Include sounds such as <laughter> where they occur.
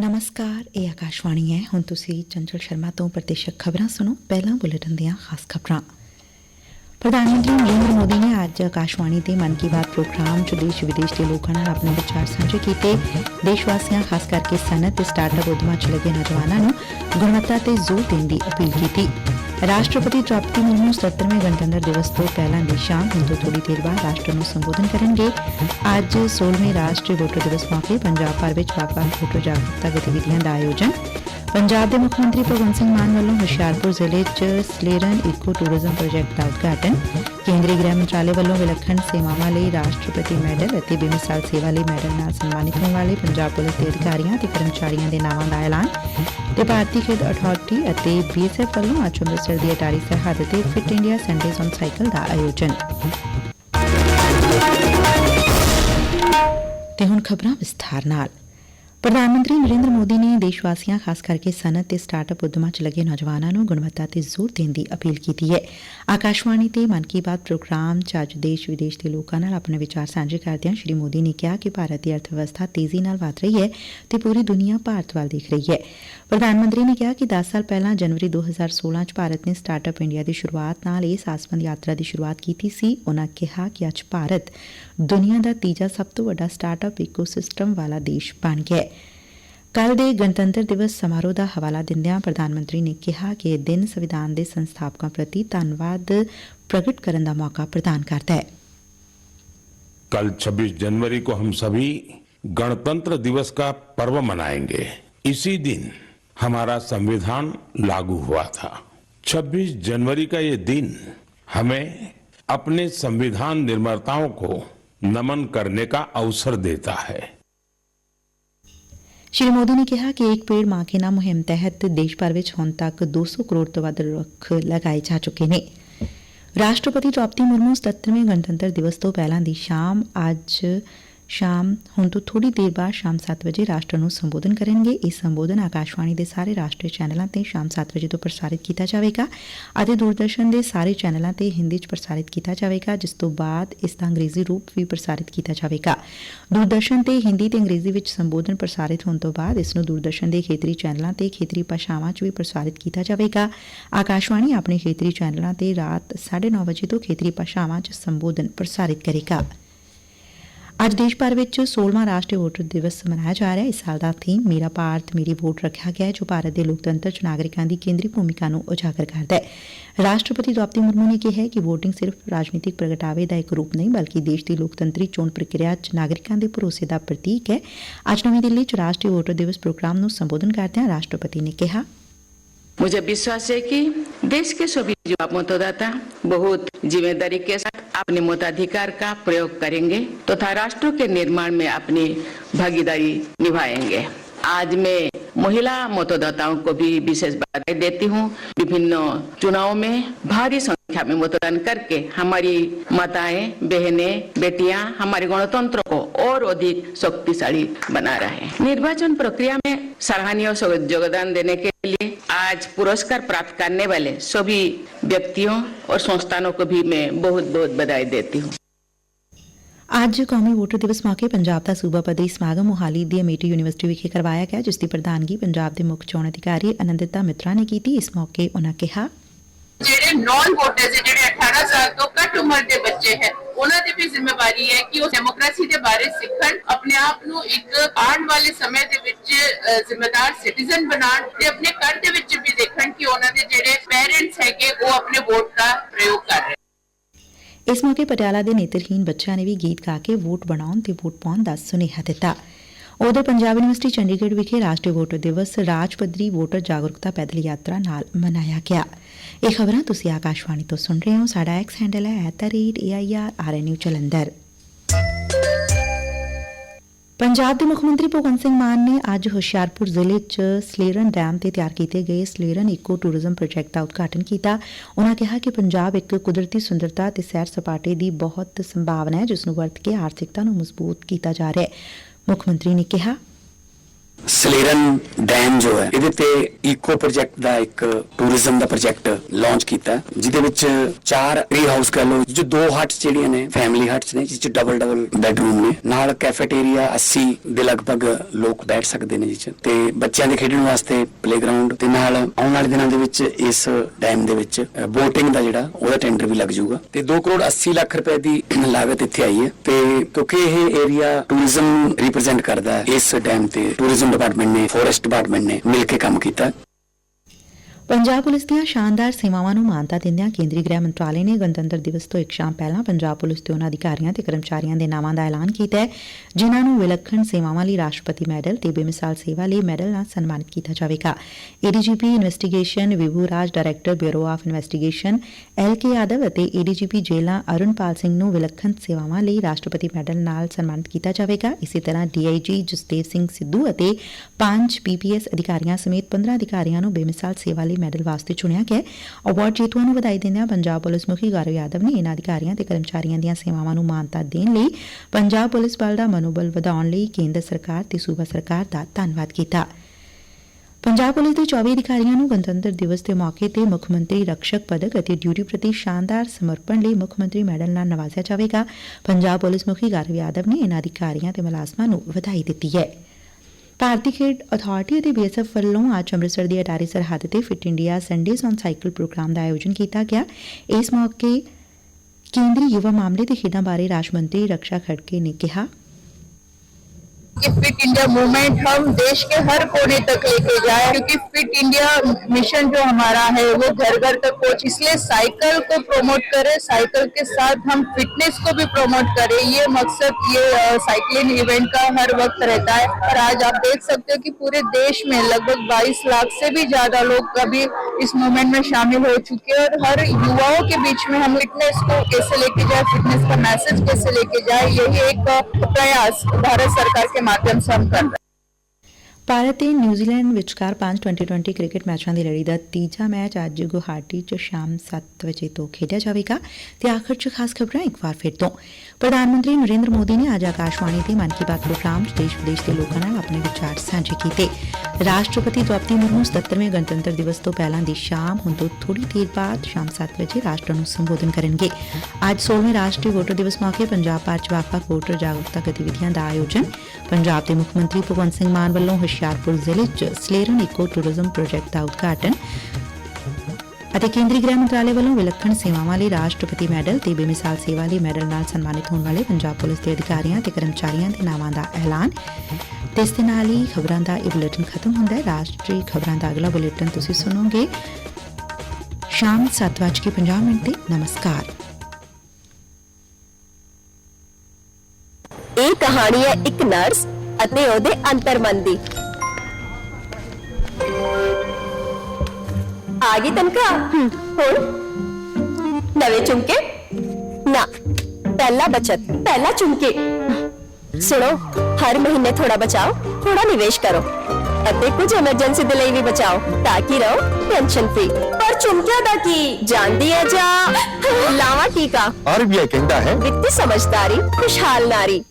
ਨਮਸਕਾਰ, ਇਹ ਆਕਾਸ਼ਵਾਣੀ ਹੈ। ਹੁਣ ਤੁਸੀਂ ਚੰਚਲ ਸ਼ਰਮਾ ਤੋਂ ਪ੍ਰਤੀਸ਼ਕ ਖਬਰਾਂ ਸੁਣੋ। ਪਹਿਲਾਂ ਬੁਲੇਟਿਨ ਦੀਆਂ ਖਾਸ ਖਬਰਾਂ। ਪ੍ਰਧਾਨ ਮੰਤਰੀ ਨਰਿੰਦਰ ਮੋਦੀ ਨੇ ਅੱਜ ਆਕਾਸ਼ਵਾਣੀ ਤੇ ਮਨ ਕੀ ਬਾਤ ਪ੍ਰੋਗਰਾਮ 'ਚ ਦੇਸ਼ ਵਿਦੇਸ਼ ਦੇ ਲੋਕਾਂ ਨਾਲ ਆਪਣੇ ਵਿਚਾਰ ਸਾਂਝੇ ਕੀਤੇ। ਦੇਸ਼ ਵਾਸੀਆਂ ਖਾਸ ਕਰਕੇ ਸਨਅਤ ਤੇ ਸਟਾਰਟਅਪ ਉਦਮਾਂ 'ਚ ਲੱਗੇ ਨੌਜਵਾਨਾਂ ਨੂੰ ਗੁਣਵੱਤਾ ਤੇ ਜ਼ੋਰ ਦੇਣ ਦੀ ਅਪੀਲ ਕੀਤੀ। ਰਾਸ਼ਟਰਪਤੀ ਦ੍ਰੋਪਦੀ ਮੁਰਮੂ 77ਵੇਂ ਗਣਤੰਤਰ ਦਿਵਸ ਤੋਂ ਪਹਿਲਾਂ ਦੀ ਸ਼ਾਮ ਹਿੰਦੂ ਤੋਂ ਥੋੜੀ ਦੇਰ ਬਾਅਦ ਰਾਸ਼ਟਰ ਨੂੰ ਸੰਬੋਧਨ ਕਰਨਗੇ। ਅੱਜ 16ਵੇਂ ਰਾਸ਼ਟਰੀ ਵੋਟਰ ਦਿਵਸ ਮੌਕੇ ਪੰਜਾਬ ਭਰ ਵਿੱਚ ਵੱਖ-ਵੱਖ ਵੋਟਰ ਜਾਗਰੂਕਤਾ ਗਤੀਵਿਧੀਆਂ ਦਾ ਆਯੋਜਨ ਪੰਜਾਬ ਦੇ ਮੁੱਖ ਮੰਤਰੀ ਭਗਵੰਤ ਸਿੰਘ ਮਾਨ ਵੱਲੋਂ ਹੁਸ਼ਿਆਰਪੁਰ ਜ਼ਿਲ੍ਹੇ 'ਚ ਸਲੇਰਨ ਇਕੋ ਟੂਰਿਜ਼ਮ ਪ੍ਰੋਜੈਕਟ ਦਾ ਉਦਘਾਟਨ। ਕੇਂਦਰੀ ਗ੍ਰਹਿ ਮੰਤਰਾਲੇ ਵੱਲੋਂ ਵਿਲੱਖਣ ਸੇਵਾਵਾਂ ਲਈ ਰਾਸ਼ਟਰਪਤੀ ਮੈਡਲ ਅਤੇ ਬੇਮਿਸਾਲ ਸੇਵਾ ਲਈ ਮੈਡਲ ਨਾਲ ਸਨਮਾਨਿਤ ਹੋਣ ਵਾਲੇ ਪੰਜਾਬ ਪੁਲਿਸ ਦੇ ਅਧਿਕਾਰੀਆਂ ਤੇ ਕਰਮਚਾਰੀਆਂ ਦੇ ਨਾਵਾਂ ਦਾ ਐਲਾਨ। ਤੇ ਭਾਰਤੀ ਖੇਡ ਅਥਾਰਟੀ ਅਤੇ ਬੀਐਸਐਫ ਵੱਲੋਂ ਅੱਜ ਅੰਮ੍ਰਿਤਸਰ ਦੀ ਅਟਾਰੀ ਸਰਹੱਦ ਤੇ fit India Sundays on cycle ਦਾ ਆਯੋਜਨ। ਤੇ ਹੁਣ ਖਬਰਾਂ ਵਿਸਥਾਰ ਨਾਲ। ਪ੍ਰਧਾਨ ਮੰਤਰੀ ਨਰਿੰਦਰ ਮੋਦੀ ਨੇ ਦੇਸ਼ ਵਾਸੀਆਂ ਖਾਸ ਕਰਕੇ ਸਨਅਤ ਤੇ ਸਟਾਰਟਅਪ ਉਦਮਾਂ 'ਚ ਲੱਗੇ ਨੌਜਵਾਨਾਂ ਨੂੰ ਗੁਣਵੱਤਾ ਤੇ ਜ਼ੋਰ ਦੇਣ ਦੀ ਅਪੀਲ ਕੀਤੀ ਹੈ। ਆਕਾਸ਼ਵਾਣੀ ਤੇ ਮਨ ਕੀ ਬਾਤ ਪ੍ਰੋਗਰਾਮ 'ਚ ਅੱਜ ਦੇਸ਼, ਵਿਦੇਸ਼ ਦੇ ਲੋਕਾਂ ਨਾਲ ਆਪਣੇ ਵਿਚਾਰ ਸਾਂਝੇ ਕਰਦਿਆਂ ਸ਼੍ਰੀ ਮੋਦੀ ਨੇ ਕਿਹਾ ਕਿ ਭਾਰਤ ਦੀ ਅਰਥ ਅਰਥਵਿਵਸਥਾ ਤੇਜ਼ੀ ਨਾਲ ਵਧ ਰਹੀ ਹੈ ਤੇ ਪੂਰੀ ਦੁਨੀਆ ਭਾਰਤ ਵੱਲ ਦੇਖ ਰਹੀ ਹੈ। ਪ੍ਰਧਾਨ ਮੰਤਰੀ ਨੇ ਕਿਹਾ ਕਿ 10 ਸਾਲ ਪਹਿਲਾਂ ਜਨਵਰੀ 2016 'ਚ ਭਾਰਤ ਨੇ ਸਟਾਰਟਅਪ ਇੰਡੀਆ ਦੀ ਸ਼ੁਰੂਆਤ ਨਾਲ ਇਸ ਆਸਮੰਦ ਯਾਤਰਾ ਦੀ ਸ਼ੁਰੂਆਤ ਕੀਤੀ ਸੀ ਉਨ੍ਹਾਂ ਕਿਹਾ ਕਿ ਅੱਜ ਭਾਰਤ ਦੁਨੀਆ ਦਾ ਤੀਜਾ ਸਭ ਤੋਂ ਵੱਡਾ ਸਟਾਰਟਅਪ ਇਕੋਸਿਸਟਮ ਵਾਲਾ ਦੇਸ਼ ਬਣ ਗਿਆ ਹੈ ਕੱਲ ਦੇ ਗਣਤੰਤਰ ਦਿਵਸ ਸਮਾਰੋਹ ਦਾ ਹਵਾਲਾ ਦਿੰਦਿਆਂ ਪ੍ਰਧਾਨ ਮੰਤਰੀ ਨੇ ਕਿਹਾ ਕਿ ਇਹ ਦਿਨ ਸੰਵਿਧਾਨ ਦੇ ਸੰਸਥਾਪਕਾਂ ਪ੍ਰਤੀ ਧੰਨਵਾਦ ਪ੍ਰਗਟ ਕਰਨ ਦਾ ਮੌਕਾ ਪ੍ਰਦਾਨ ਕਰਦਾ ਹੈ कल 26 जनवरी को हम सभी गणतंत्र दिवस का पर्व मनाएंगे इसी दिन हमारा संविधान लागू हुआ था 26 जनवरी का ये दिन हमें अपने संविधान निर्माताओं को नमन करने का अवसर देता है ਸ਼੍ਰੀ ਮੋਦੀ ਨੇ ਕਿਹਾ ਕਿ ਇੱਕ ਪੇੜ ਮਾਂ ਕੇ ਨਾਮ ਮੁਹਿੰਮ ਤਹਿਤ ਦੇਸ਼ ਭਰ ਵਿੱਚ ਹੁਣ ਤੱਕ 200 ਕਰੋੜ ਤੋਂ ਵੱਧ ਰੁੱਖ ਲਗਾਏ ਜਾ ਚੁੱਕੇ ਨੇ ਰਾਸ਼ਟਰਪਤੀ ਦ੍ਰੌਪਦੀ ਮੁਰਮੂ 77ਵੇਂ ਗਣਤੰਤਰ ਦਿਵਸ ਤੋਂ ਪਹਿਲਾਂ ਦੀ ਸ਼ਾਮ ਅੱਜ ਸ਼ਾਮ, ਹੁਣ ਤੋਂ ਥੋੜੀ ਦੇਰ ਬਾਅਦ ਸ਼ਾਮ 7 ਵਜੇ ਰਾਸ਼ਟਰ ਨੂੰ ਸੰਬੋਧਨ ਕਰਨਗੇ। ਇਹ ਸੰਬੋਧਨ ਆਕਾਸ਼ਵਾਣੀ ਦੇ ਸਾਰੇ ਰਾਸ਼ਟਰੀ ਚੈਨਲਾਂ ਤੇ ਸ਼ਾਮ 7 ਵਜੇ ਤੋਂ ਪ੍ਰਸਾਰਿਤ ਕੀਤਾ ਜਾਵੇਗਾ ਅਤੇ ਦੂਰਦਰਸ਼ਨ ਦੇ ਸਾਰੇ ਚੈਨਲਾਂ ਤੇ ਹਿੰਦੀ 'ਚ ਪ੍ਰਸਾਰਿਤ ਕੀਤਾ ਜਾਵੇਗਾ, ਜਿਸ ਤੋਂ ਬਾਅਦ ਇਸ ਦਾ ਅੰਗਰੇਜ਼ੀ ਰੂਪ ਵੀ ਪ੍ਰਸਾਰਿਤ ਕੀਤਾ ਜਾਵੇਗਾ। ਦੂਰਦਰਸ਼ਨ ਤੇ ਹਿੰਦੀ ਤੇ ਅੰਗਰੇਜ਼ੀ ਵਿੱਚ ਸੰਬੋਧਨ ਪ੍ਰਸਾਰਿਤ ਹੋਣ ਤੋਂ ਬਾਅਦ ਇਸ ਨੂੰ ਦੂਰਦਰਸ਼ਨ ਦੇ ਖੇਤਰੀ ਚੈਨਲਾਂ ਤੇ ਖੇਤਰੀ ਭਾਸ਼ਾਵਾਂ 'ਚ ਵੀ ਪ੍ਰਸਾਰਿਤ ਕੀਤਾ ਜਾਵੇਗਾ। ਆਕਾਸ਼ਵਾਣੀ ਆਪਣੇ ਖੇਤਰੀ ਚੈਨਲਾਂ ਤੇ ਰਾਤ 9:30 ਵਜੇ ਤੋਂ ਖੇਤਰੀ ਭਾਸ਼ਾਵਾਂ 'ਚ ਸੰਬੋਧਨ ਪ੍ਰਸਾਰਿਤ ਕਰੇਗਾ। ਅੱਜ ਦੇਸ਼ ਭਰ ਵਿੱਚ 16ਵਾਂ ਰਾਸ਼ਟਰੀ ਵੋਟਰ ਦਿਵਸ ਮਨਾਇਆ ਜਾ ਰਿਹਾ ਹੈ। ਇਸ ਸਾਲ ਦਾ ਥੀਮ ਮੇਰਾ ਭਾਰਤ, ਮੇਰੀ ਵੋਟ ਰੱਖਿਆ ਗਿਆ ਹੈ, ਜੋ ਭਾਰਤ ਦੇ ਲੋਕਤੰਤਰ 'ਚ ਨਾਗਰਿਕਾਂ ਦੀ ਕੇਂਦਰੀ ਭੂਮਿਕਾ ਨੂੰ ਉਜਾਗਰ ਕਰਦਾ ਹੈ। ਰਾਸ਼ਟਰਪਤੀ ਦ੍ਰੋਪਦੀ ਮੁਰਮੂ ਨੇ ਕਿਹਾ ਕਿ VOTING ਸਿਰਫ ਰਾਜਨੀਤਿਕ ਪ੍ਰਗਟਾਵੇ ਦਾ ਇੱਕ ਰੂਪ ਨਹੀਂ, ਬਲਕਿ ਦੇਸ਼ ਦੀ ਲੋਕਤੰਤਰੀ ਚੋਣ ਪ੍ਰਕਿਰਿਆ 'ਚ ਨਾਗਰਿਕਾਂ ਦੇ ਭਰੋਸੇ ਦਾ ਪ੍ਰਤੀਕ ਹੈ। ਅੱਜ ਨਵੀਂ ਦਿੱਲੀ 'ਚ ਰਾਸ਼ਟਰੀ ਵੋਟਰ ਦਿਵਸ ਪ੍ਰੋਗਰਾਮ ਨੂੰ ਸੰਬੋਧਨ ਕਰਦਿਆਂ ਰਾਸ਼ਟਰਪਤੀ ਨੇ ਕਿਹਾ मुझे विश्वास है कि देश के सभी युवा मतदाता बहुत ज़िम्मेदारी के साथ अपने मताधिकार का प्रयोग करेंगे तथा तो राष्ट्र के निर्माण में अपनी भागीदारी निभाएँगे। आज मैं महिला मतदाताओं को भी विशेष बधाई देती हूँ। विभिन्न चुनावों में भारी संख्या में मतदान करके हमारी माताएँ, बहनें, बेटियाँ हमारे गणतंत्र को और अधिक शक्तिशाली बना रहे निर्वाचन प्रक्रिया में सराहनीय योगदान देने के आज पुरस्कार प्राप्त करने वाले सभी व्यक्तियों और संस्थानों को भी मैं बहुत बहुत बधाई देती हूँ ਅੱਜ ਕੌਮੀ ਵੋਟਰ ਦਿਵਸ ਮੌਕੇ ਪੰਜਾਬ ਦਾ ਸੂਬਾ ਪੱਧਰੀ ਸਮਾਗਮ ਮੋਹਾਲੀ ਦੀ ਅਮੇਟੀ ਯੂਨੀਵਰਸਿਟੀ ਵਿਖੇ ਕਰਵਾਇਆ ਗਿਆ ਜਿਸ ਦੀ ਪ੍ਰਧਾਨਗੀ ਪੰਜਾਬ ਦੇ ਮੁੱਖ ਚੋਣ ਅਧਿਕਾਰੀ ਅਨੰਦਿਤਾ ਮਿਤਰਾ ਨੇ ਕੀਤੀ ਇਸ ਮੌਕੇ ਉਨ੍ਹਾਂ ਕਿਹਾ ਜਿਹੜੇ ਨੌਨ ਵੋਟਰਸ ਹੈ ਜਿਹੜੇ 18 ਸਾਲ ਤੋਂ ਘੱਟ ਉਮਰ ਦੇ ਬੱਚੇ ਹੈ ਉਹਨਾਂ ਦੀ ਵੀ ਜ਼ਿੰਮੇਵਾਰੀ ਹੈ ਕਿ ਉਹ ਡੈਮੋਕ੍ਰੇਸੀ ਦੇ ਬਾਰੇ ਸਿੱਖਣ, ਆਪਣੇ ਆਪ ਨੂੰ ਇੱਕ ਆਉਣ ਵਾਲੇ ਸਮੇਂ ਦੇ ਵਿੱਚ ਜ਼ਿੰਮੇਦਾਰ ਸਿਟੀਜ਼ਨ ਬਣਾਉਣ ਤੇ ਆਪਣੇ ਘਰ ਦੇ ਵਿੱਚ ਵੀ ਦੇਖਣ ਕਿ ਉਹਨਾਂ ਦੇ ਜਿਹੜੇ ਪੇਰੈਂਟਸ ਹੈਗੇ ਉਹ ਆਪਣੇ ਵੋਟ ਦਾ ਪ੍ਰਯੋਗ ਕਰ ਰਹੇ ਇਸ ਮੌਕੇ ਪਟਿਆਲਾ ਦੇ ਨੇਤਰਹੀਨ ਬੱਚਿਆਂ ਨੇ ਵੀ ਗੀਤ ਗਾ ਕੇ ਵੋਟ ਬਣਾਉਣ ਤੇ ਵੋਟ ਪਾਉਣ ਦਾ ਸੁਨੇਹਾ ਦਿੱਤਾ। ਉਧਰ ਪੰਜਾਬ ਯੂਨੀਵਰਸਿਟੀ ਚੰਡੀਗੜ੍ਹ ਵਿਖੇ ਰਾਸ਼ਟਰੀ ਵੋਟਰ ਦਿਵਸ ਰਾਜ ਪੱਧਰੀ ਵੋਟਰ ਜਾਗਰੂਕਤਾ ਪੈਦਲ ਯਾਤਰਾ ਨਾਲ ਮਨਾਇਆ ਗਿਆ। ਇਹ ਖਬਰਾਂ ਤੁਸੀਂ ਆਕਾਸ਼ਵਾਣੀ ਤੋਂ ਸੁਣ ਰਹੇ ਹੋ। ਸਾਡਾ ਐਕਸ ਹੈਂਡਲ ਹੈ @airrnu ਜਲੰਧਰ। ਪੰਜਾਬ ਦੇ ਮੁੱਖ ਮੰਤਰੀ ਭਗਵੰਤ ਸਿੰਘ ਮਾਨ ਨੇ ਅੱਜ ਹੁਸ਼ਿਆਰਪੁਰ ਜ਼ਿਲ੍ਹੇ 'ਚ ਸਲੇਰਨ ਡੈਮ ਤੇ ਤਿਆਰ ਕੀਤੇ ਗਏ ਸਲੇਰਨ ਇਕੋ ਟੂਰਿਜ਼ਮ ਪ੍ਰੋਜੈਕਟ ਦਾ ਉਦਘਾਟਨ ਕੀਤਾ। ਉਹਨਾਂ ਕਿਹਾ ਕਿ ਪੰਜਾਬ ਇੱਕ ਕੁਦਰਤੀ ਸੁੰਦਰਤਾ ਤੇ ਸੈਰ ਸਪਾਟੇ ਦੀ ਬਹੁਤ ਸੰਭਾਵਨਾ ਹੈ, ਜਿਸ ਨੂੰ ਵਰਤ ਕੇ ਆਰਥਿਕਤਾ ਨੂੰ ਮਜ਼ਬੂਤ ਕੀਤਾ ਜਾ ਰਿਹਾ ਹੈ। ਮੁੱਖ ਮੰਤਰੀ ਨੇ ਕਿਹਾ। ਸਲੇਰਨ ਡੈਮ ਜੋ ਹੈ, ਇਹਦੇ ਤੇ ਇਕੋ ਪ੍ਰੋਜੈਕਟ ਦਾ ਇੱਕ ਟੂਰਿਜ਼ਮ ਦਾ ਪ੍ਰੋਜੈਕਟ ਲਾਂਚ ਕੀਤਾ ਜਿਹਦੇ ਵਿੱਚ ਚਾਰ ਟ੍ਰੀ ਹਾਊਸ ਕਹ ਲਓ, ਜੋ ਦੋ ਹਟਸ ਜਿਹੜੀਆਂ ਨੇ ਫੈਮਿਲੀ ਹਟਸ ਨੇ, ਜਿਸ ਚ ਡਬਲ ਡਬਲ ਬੈਡਰੂਮ ਨੇ, ਨਾਲ ਕੈਫੇਟੇਰੀਆ 80 ਦੇ ਲਗਭਗ ਲੋਕ ਬੈਠ ਸਕਦੇ ਨੇ ਜਿਸ ਤੇ ਬੱਚਿਆਂ ਦੇ ਖੇਡਣ ਵਾਸਤੇ ਪਲੇਗਰਾਉਂਡ ਤੇ ਨਾਲ ਵਾਲੇ ਦਿਨਾਂ ਦੇ ਵਿੱਚ, ਇਸ ਡੈਮ ਦੇ ਵਿੱਚ ਬੋਟਿੰਗ ਦਾ ਜਿਹੜਾ, ਉਹਦਾ ਟੈਂਡਰ ਵੀ ਲੱਗ ਜਾਊਗਾ। ਤੇ 2 ਕਰੋੜ 80 ਲੱਖ ਰੁਪਏ ਦੀ <clears throat> ਲਾਗਤ ਇੱਥੇ ਆਈ ਹੈ। ਤੇ ਕਿਉਂਕਿ ਇਹ ਏਰੀਆ ਟੂਰਿਜ਼ਮ ਰਿਪਰੈਜ਼ੈਂਟ ਕਰਦਾ ਹੈ, ਇਸ ਡੈਮ ਤੇ ਟੂਰਿਜ਼ਮ ਡਿਪਾਰਟਮੈਂਟ ਨੇ ਫੋਰੈਸਟ ਡਿਪਾਰਟਮੈਂਟ ਨੇ ਮਿਲ ਕੇ ਕੰਮ ਕੀਤਾ। ਪੰਜਾਬ ਪੁਲਿਸ ਦੀਆਂ ਸ਼ਾਨਦਾਰ ਸੇਵਾਵਾਂ ਨੂੰ ਮਾਨਤਾ ਦਿੰਦਿਆਂ ਕੇਂਦਰੀ ਗ੍ਰਹਿ ਮੰਤਰਾਲੇ ਨੇ ਗਣਤੰਤਰ ਦਿਵਸ ਤੋਂ ਇੱਕ ਸ਼ਾਮ ਪਹਿਲਾਂ ਪੰਜਾਬ ਪੁਲਿਸ ਦੇ ਉਹਨਾਂ ਅਧਿਕਾਰੀਆਂ ਤੇ ਕਰਮਚਾਰੀਆਂ ਦੇ ਨਾਵਾਂ ਦਾ ਐਲਾਨ ਕੀਤਾ ਹੈ, ਜਿਨ੍ਹਾਂ ਨੂੰ ਵਿਲੱਖਣ ਸੇਵਾਵਾਂ ਲਈ ਰਾਸ਼ਟਰਪਤੀ ਮੈਡਲ ਤੇ ਬੇਮਿਸਾਲ ਸੇਵਾ ਲਈ ਮੈਡਲ ਨਾਲ ਸਨਮਾਨਿਤ ਕੀਤਾ ਜਾਵੇਗਾ। ADGP investigation Vibhu Raj director bureau of investigation L K Yadav ਅਤੇ ਏਡੀਜੀਪੀ ਜੇਲਾਂ ਅਰੁਣਪਾਲ ਸਿੰਘ ਨੂੰ ਵਿਲੱਖਣ ਸੇਵਾਵਾਂ ਲਈ ਰਾਸ਼ਟਰਪਤੀ ਮੈਡਲ ਨਾਲ ਸਨਮਾਨਿਤ ਕੀਤਾ ਜਾਵੇਗਾ। ਇਸੇ ਤਰ੍ਹਾਂ ਡੀਆਈਜੀ ਜਸਦੇਵ ਸਿੰਘ ਸਿੱਧੂ ਅਤੇ ਪੰਜ ਪੀਪੀਐਸ ਅਧਿਕਾਰੀਆਂ ਸਮੇਤ 15 ਅਧਿਕਾਰੀਆਂ ਨੂੰ ਬੇਮਿਸਾਲ ਸੇਵਾ ਲਈ ਮੈਡਲ ਵਾਸਤੇ ਚੁਣਿਆ ਗਿਆ ਅਵਾਰਡ ਜੇਤੂਆਂ ਨੂੰ ਵਧਾਈ ਦਿੰਦਿਆਂ ਪੰਜਾਬ ਪੁਲਿਸ ਮੁਖੀ ਗੌਰਵ ਯਾਦਵ ਨੇ ਇਨ੍ਹਾਂ ਅਧਿਕਾਰੀਆਂ ਤੇ ਕਰਮਚਾਰੀਆਂ ਦੀਆਂ ਸੇਵਾਵਾਂ ਨੂੰ ਮਾਨਤਾ ਦੇਣ ਲਈ ਪੰਜਾਬ ਪੁਲਿਸ ਬਲ ਦਾ ਮਨੋਬਲ ਵਧਾਉਣ ਲਈ ਕੇਂਦਰ ਸਰਕਾਰ ਤੇ ਸੂਬਾ ਸਰਕਾਰ ਦਾ ਧੰਨਵਾਦ ਕੀਤਾ। ਪੰਜਾਬ ਪੁਲਿਸ ਦੇ 24 ਅਧਿਕਾਰੀਆਂ ਨੂੰ ਗਣਤੰਤਰ ਦਿਵਸ ਦੇ ਮੌਕੇ ਤੇ ਮੁੱਖ ਮੰਤਰੀ ਰਕਸ਼ਕ ਪਦਕ ਅਤੇ ਡਿਊਟੀ ਪ੍ਰਤੀ ਸ਼ਾਨਦਾਰ ਸਮਰਪਣ ਲਈ ਮੁੱਖ ਮੰਤਰੀ ਮੈਡਲ ਨਾਲ ਨਵਾਜ਼ਿਆ ਜਾਵੇਗਾ। ਪੰਜਾਬ ਪੁਲਿਸ ਮੁਖੀ ਗਾਰਵ ਯਾਦਵ ਨੇ ਇਨ੍ਹਾਂ ਅਧਿਕਾਰੀਆਂ ਤੇ ਮੁਲਾਜ਼ਮਾਂ ਨੂੰ ਵਧਾਈ ਦਿੱਤੀ ਹੈ। ਭਾਰਤੀ ਖੇਡ ਅਥਾਰਟੀ ਅਤੇ ਬੀਐਸਐਫ ਵੱਲੋਂ ਅੱਜ ਅੰਮ੍ਰਿਤਸਰ ਦੀ ਅਟਾਰੀ ਸਰਹੱਦ ਤੇ fit India Sundays on cycle programme ਦਾ ਆਯੋਜਨ ਕੀਤਾ ਗਿਆ। ਇਸ ਮੌਕੇ ਕੇਂਦਰੀ ਯੁਵਾ ਮਾਮਲੇ ਤੇ ਖੇਡਾਂ ਬਾਰੇ ਰਾਜ ਮੰਤਰੀ ਰਕਸ਼ਾ ਖੜਕੇ ਨੇ ਕਿਹਾ। इंडिया मूवमेंट हम देश के हर कोने तक लेके जाए, क्योंकि फिट इंडिया मिशन जो हमारा है, वो घर घर तक पहुँच, इसलिए साइकिल को प्रमोट करें साइकिल के साथ हम फिटनेस को भी प्रमोट करें। ये मकसद, ये साइकिलिंग इवेंट का हर वक्त रहता है। और आज आप देख सकते हो कि पूरे देश में लगभग 22 लाख से भी ज़्यादा लोग अभी इस मूवमेंट में शामिल हो चुके हैं। और हर युवाओं के बीच में हम फिटनेस को कैसे लेके जाए फिटनेस का मैसेज कैसे लेके जाए, यही एक प्रयास भारत सरकार के माध्यम से ਸਰਵ ਕਰਦਾ ਭਾਰਤ ਤੇ ਨਿਊਜ਼ੀਲੈਂਡ ਵਿਚਕਾਰ 5 2020 ਕ੍ਰਿਕਟ ਮੈਚਾਂ ਦੀ ਲੜੀ ਦਾ ਤੀਜਾ ਮੈਚ ਅੱਜ ਗੁਹਾਟੀ 'ਚ ਸ਼ਾਮ 7 ਵਜੇ ਤੋਂ ਖੇਡਿਆ ਜਾਵੇਗਾ ਤੇ ਆਖਰ 'ਚ ਖਾਸ ਖਬਰਾਂ ਇੱਕ ਵਾਰ ਫਿਰ ਤੋਂ। ਪ੍ਰਧਾਨ ਮੰਤਰੀ ਨਰੇਂਦਰ ਮੋਦੀ ਨੇ ਅੱਜ ਆਕਾਸ਼ਵਾਣੀ ਦੇ ਮਨ ਕੀ ਬਾਤ ਪ੍ਰੋਗਰਾਮ 'ਚ ਦੇਸ਼ ਵਿਦੇਸ਼ ਦੇ ਲੋਕਾਂ ਨਾਲ ਆਪਣੇ ਵਿਚਾਰ ਸਾਂਝੇ ਕੀਤੇ। ਰਾਸ਼ਟਰਪਤੀ ਦ੍ਰੌਪਦੀ ਮੁਰਮੂ 77ਵੇਂ ਗਣਤੰਤਰ ਦਿਵਸ ਤੋਂ ਪਹਿਲਾਂ ਦੀ ਸ਼ਾਮ ਹੁਣ ਤੋਂ ਥੋੜੀ ਦੇਰ ਬਾਅਦ ਸ਼ਾਮ 7 ਵਜੇ ਰਾਸ਼ਟਰ ਨੂੰ ਸੰਬੋਧਨ ਕਰਨਗੇ। ਅੱਜ 16ਵੇਂ ਰਾਸ਼ਟਰੀ ਵੋਟਰ ਦਿਵਸ ਮੌਕੇ ਪੰਜਾਬ ਭਰ 'ਚ ਵੱਖ-ਵੱਖ ਵੋਟਰ ਜਾਗਰੂਕਤਾ ਗਤੀਵਿਧੀਆਂ ਦਾ ਆਯੋਜਨ, ਪੰਜਾਬ ਦੇ ਮੁੱਖ ਮੰਤਰੀ ਭਗਵੰਤ ਸਿੰਘ ਮਾਨ ਵੱਲੋਂ ਹੁਸ਼ਿਆਰਪੁਰ ਜ਼ਿਲ੍ਹੇ 'ਚ ਸਲੇਰਨ ਇਕੋ ਟੂਰਿਜ਼ਮ ਪ੍ਰੋਜੈਕਟ ਦਾ ਉਦਘਾਟਨ ਅਤੇ ਕੇਂਦਰੀ ਗ੍ਰਹਿ ਮੰਤਰਾਲੇ ਵੱਲੋਂ ਵਿਲੱਖਣ ਸੇਵਾਵਾਂ ਲਈ ਰਾਸ਼ਟਰਪਤੀ ਮੈਡਲ ਤੇ ਬੇਮਿਸਾਲ ਸੇਵਾ ਲਈ ਮੈਡਲ ਨਾਲ ਸਨਮਾਨਿਤ ਹੋਣ ਵਾਲੇ ਪੰਜਾਬ ਪੁਲਿਸ ਦੇ ਅਧਿਕਾਰੀਆਂ ਤੇ ਕਰਮਚਾਰੀਆਂ ਦੇ ਨਾਵਾਂ ਦਾ ਐਲਾਨ। ਤੇ ਇਸ ਦੇ ਨਾਲ ਹੀ ਖਬਰਾਂ ਦਾ ਇਹ ਬੁਲੇਟਿਨ ਖਤਮ ਹੁੰਦਾ ਹੈ। ਰਾਸ਼ਟਰੀ ਖਬਰਾਂ ਦਾ ਅਗਲਾ ਬੁਲੇਟਿਨ ਤੁਸੀਂ ਸੁਣੋਗੇ। ਸ਼ਾਮ 7:50 ਮਿੰਟ ਤੇ। ਨਮਸਕਾਰ। ਇਹ ਕਹਾਣੀ ਹੈ ਇੱਕ ਨਰਸ ਅਤੇ ਉਹਦੇ ਅੰਤਰਮਨ ਦੀ। ਆ ਗਈ ਤਨਖਾ ਹੁਣ ਨਵੇਂ ਚੁੰਕੇ ਨਾ ਪਹਿਲਾ ਬਚਤ ਪਹਿਲਾ ਚੁੰਕੇ ਸੁਣੋ ਹਰ ਮਹੀਨੇ ਥੋੜਾ ਬਚਾਓ ਥੋੜਾ ਨਿਵੇਸ਼ ਕਰੋ ਅਤੇ ਕੁਝ ਐਮਰਜੈਂਸੀ ਦੇ ਲਈ ਵੀ ਬਚਾਓ ਤਾਂ ਕਿ ਰਹੋ ਟੈਨਸ਼ਨ ਫ੍ਰੀ ਪਰ ਚੁੰਕਿਆਂ ਦਾ ਕੀ ਜਾਣਦੀ ਹੈ ਜਾਂ ਲਾਵਾ ਟੀਕਾ ਆਰਬੀਆਈ ਕਹਿੰਦਾ ਹੈ ਵਿੱਤੀ ਸਮਝਦਾਰੀ ਖੁਸ਼ਹਾਲ ਨਾਰੀ